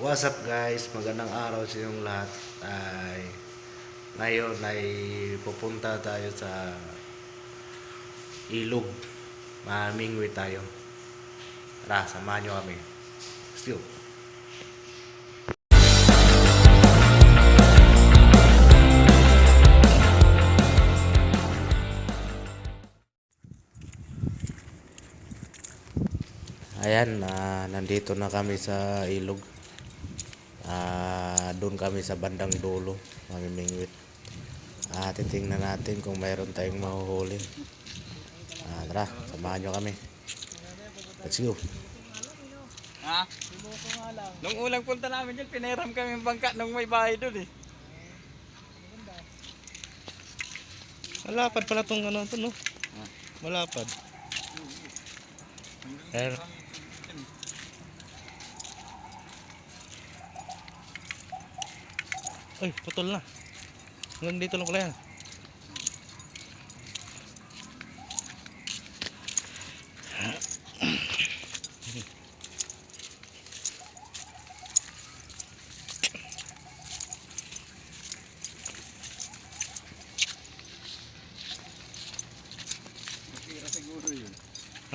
What's up guys? Magandang araw sa inyong lahat. Ay, ngayon ay pupunta tayo sa ilog. Mamingwi tayo. Tara, samahan nyo kami. Let's go. Ayan, ah, nandito na kami sa ilog. Ah, doon kami sa bandang dulo, mamimingwit. Ah, titingnan natin kung mayroon tayong mahuhuli. Ah, tara, samahan nyo kami. Let's go. Ha? Nung ulang punta namin dyan, pinahiram kami yung bangka nung may bahay doon eh. Malapad pala tong ano to no. Malapad. Eh, Ay, putol na. Hanggang dito lang pala yan.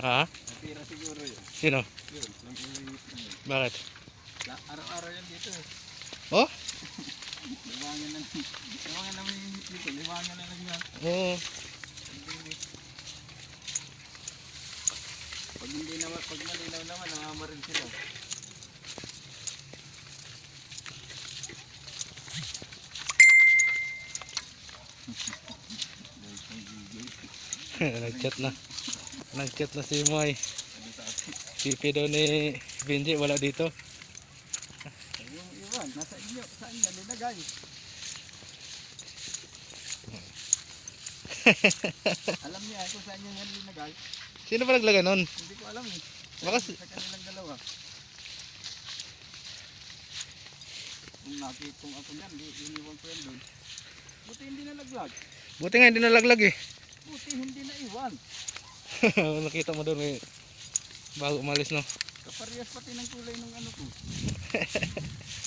Ha? Natira siguro yun. Sino? Yun. Bakit? La- Araw-araw yan dito eh. Oh? Liwangan na Liwangan na may dito. Liwangan na lang yan. Oo. Pag hindi naman, pag malinaw naman, nangangamaril sila. Nag-chat na. Nag-chat na si Moy. Pipi daw ni Benji wala dito. Yung iwan, nasa inyo. Saan yan? Linagay. Alam niya kung saan niya yan linagay. Sino ba naglagay nun? Hindi ko alam eh. Baka sa kanilang dalawa. Kung nakita kung ako yan, di iniwan ko yan doon. Buti hindi nalaglag. Buti nga hindi nalaglag eh. Buti hindi naiwan. Nakita mo doon eh. Bago umalis no. Kaparehas pati ng kulay ng ano ko.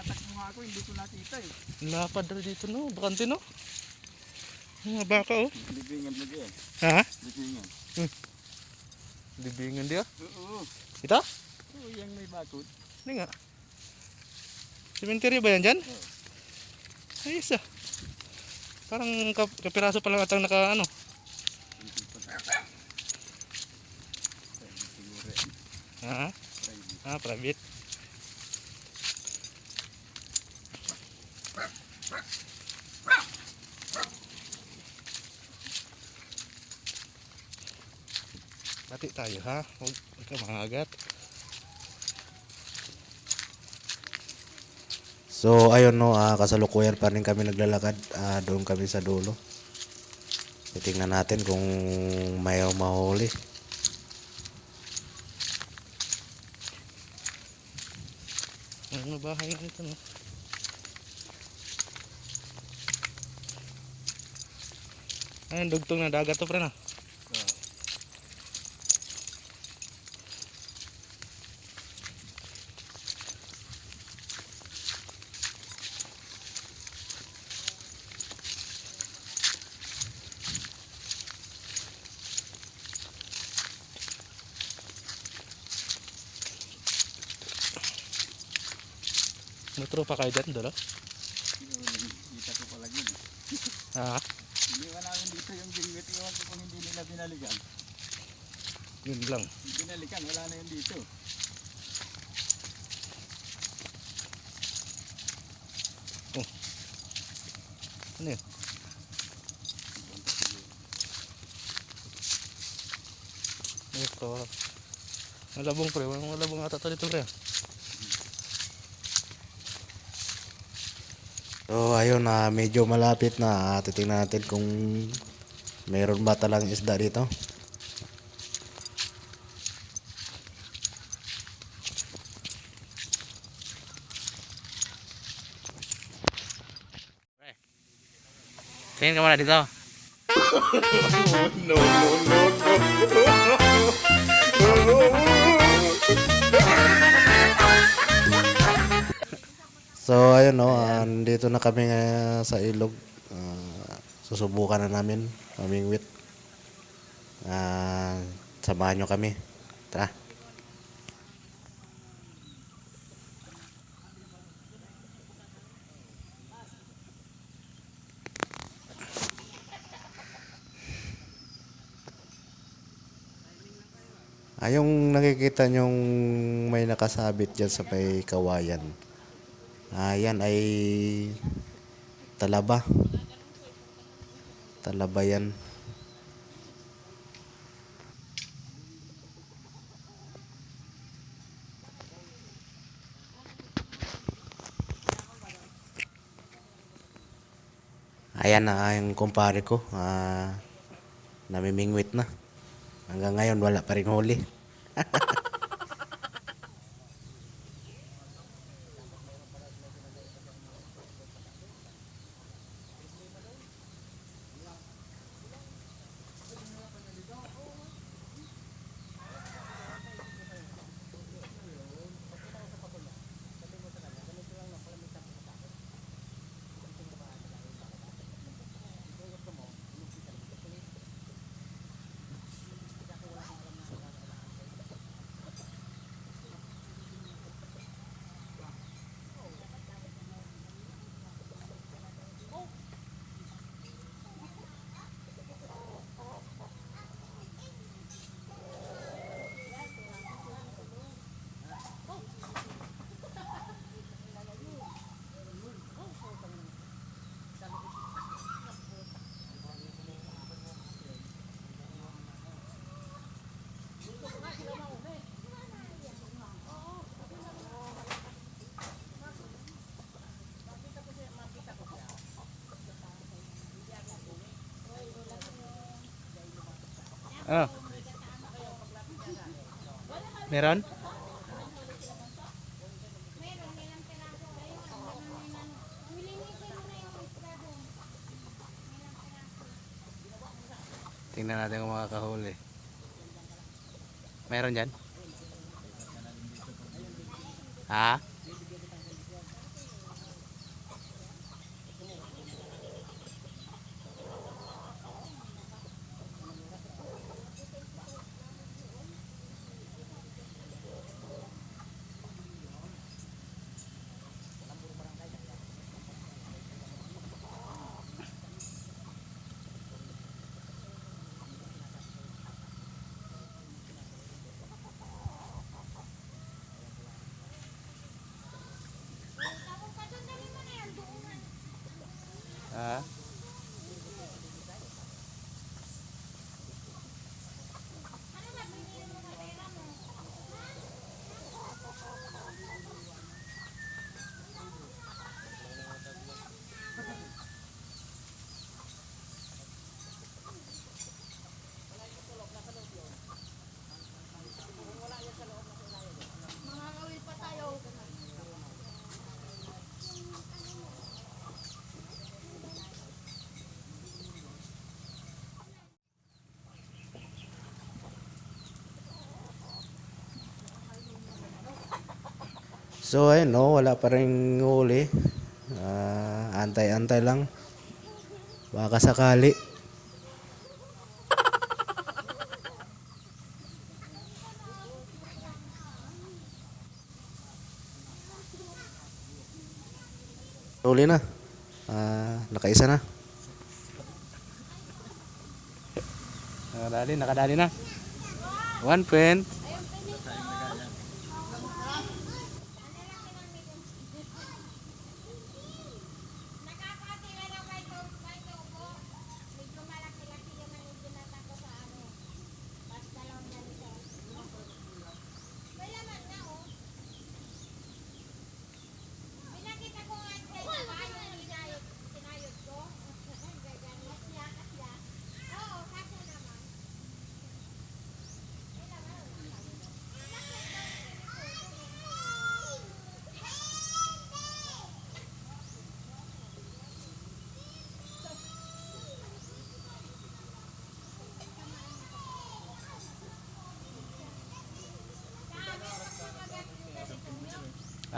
Nung natakbo nga ako, hindi ko nakita eh. Lapad rin dito no. Bakante no. Mga baka oh. Libingan lagi eh. Ha? Libingan. Libingan dia. Oo. Ito? Oo, yung may bakod. Hindi nga. Cemetery ba yan dyan? Oo. Ayos ah. Parang kap kapiraso pa lang atang naka ano. Ha? Ah, private. Bati tayo ha. Huwag ka mangagat. So, ayun no, ah, kasalukuyan pa rin kami naglalakad. Ah, doon kami sa dulo. Titingnan natin kung may mahuli. Mga bahay nito no. Ayun, dugtong na dagat to pre na. May tropa kayo dyan, dolo? Yung Kita ko pala yun. Ha? Iniwan namin dito yung gingwit. Iwan ko kung hindi nila binalikan. Yun lang. Binalikan, wala na yun dito. Ano yun? Ito. Malabong pre. Malabong ata to dito pre. So, ayun na, medyo malapit na. Ah, titingnan natin kung meron ba talang isda dito. Tingin ka muna dito. no, no, no, no. So, ayun no, ah, nandito na kami nga sa ilog. Ah, susubukan na namin mamingwit. Ah, samahan nyo kami. Tara. Ah, yung nakikita nyong may nakasabit dyan sa may kawayan. Yan ay talaba. Talaba yan. Ayan na yung kumpare ko. Ah, namimingwit na. Hanggang ngayon wala pa rin huli. Meron? Tingnan natin kung makakahuli. Meron dyan? Ha? Ha? So ayun no, wala pa rin huli. Ah, antay-antay lang. Baka sakali. Huli na. Ah, nakaisa na. Nakadali, nakadali na. One point.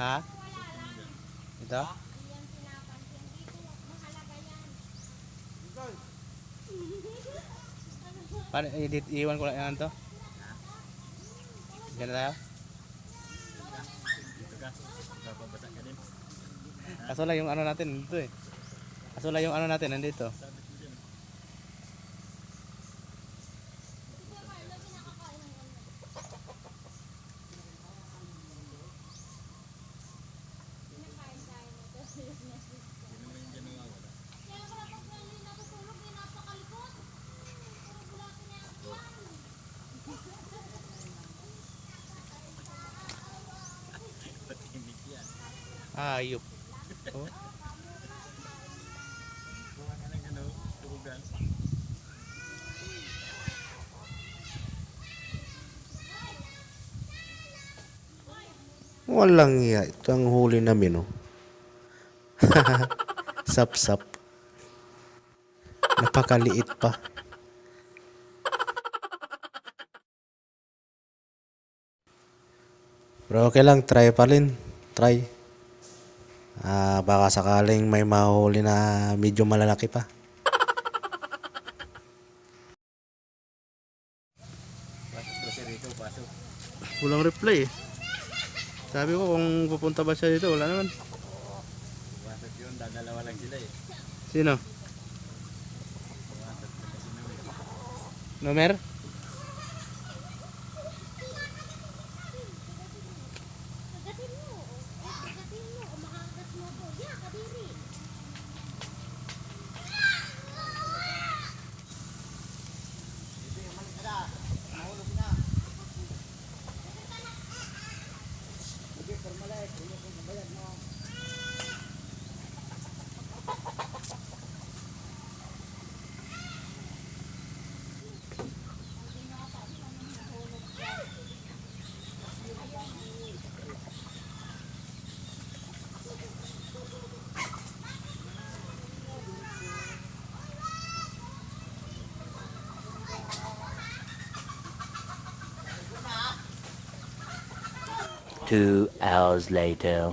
Ha? Ito? Paano, i- iwan ko lang yan to? Ganun tayo? Kaso lang yung ano natin nandito eh. Kaso lang yung ano natin nandito. Ayop. Oh. Walang iya. Ito ang huli namin, oh. Sap-sap. Napakaliit pa. Pero okay lang, try pa rin. Try. Ah, baka sakaling may mahuli na medyo malalaki pa. Walang reply eh. Sabi ko kung pupunta ba siya dito, wala naman. Wasag yun, dadalawa lang sila eh. Sino? Nomer? Two hours later.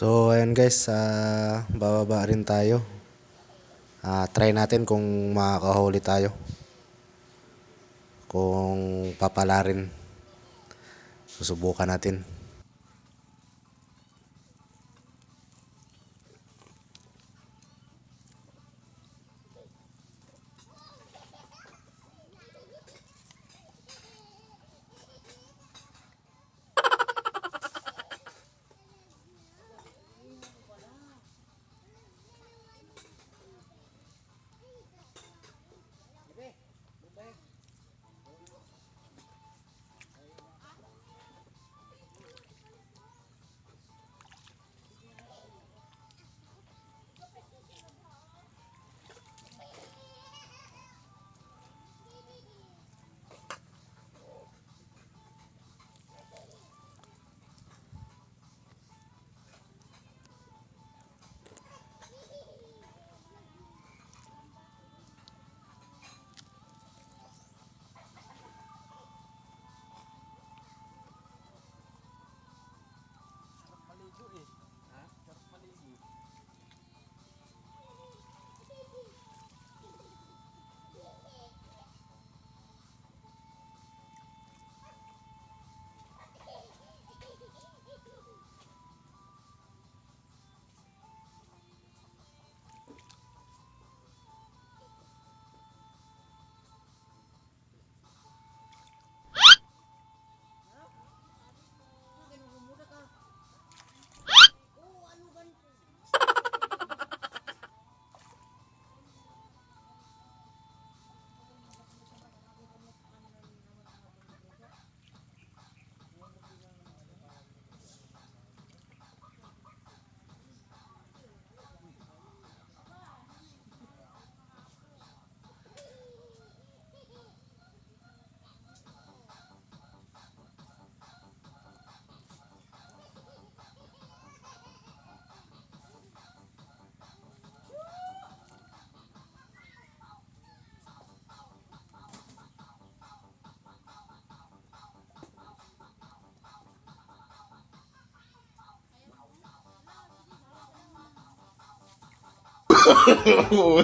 So, ayan guys, ah bababa rin tayo. Ah, try natin kung makakahuli tayo. Kung papala rin. Susubukan natin.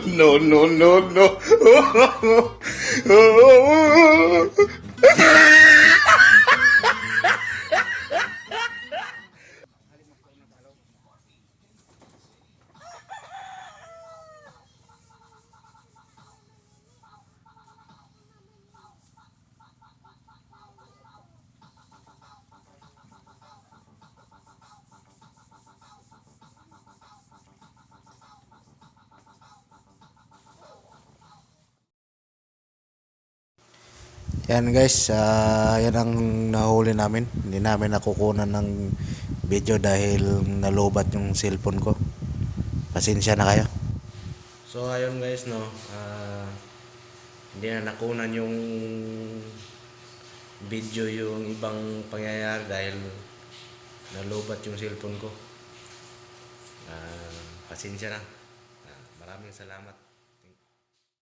No, no, no, no. Yan guys, ah, yan ang nahuli namin. Hindi namin nakukunan ng video dahil nalobat yung cellphone ko. Pasensya na kayo. So ayun guys no, ah, hindi na nakunan yung video yung ibang pangyayari dahil nalobat yung cellphone ko. Ah, pasensya na. Ah, maraming salamat.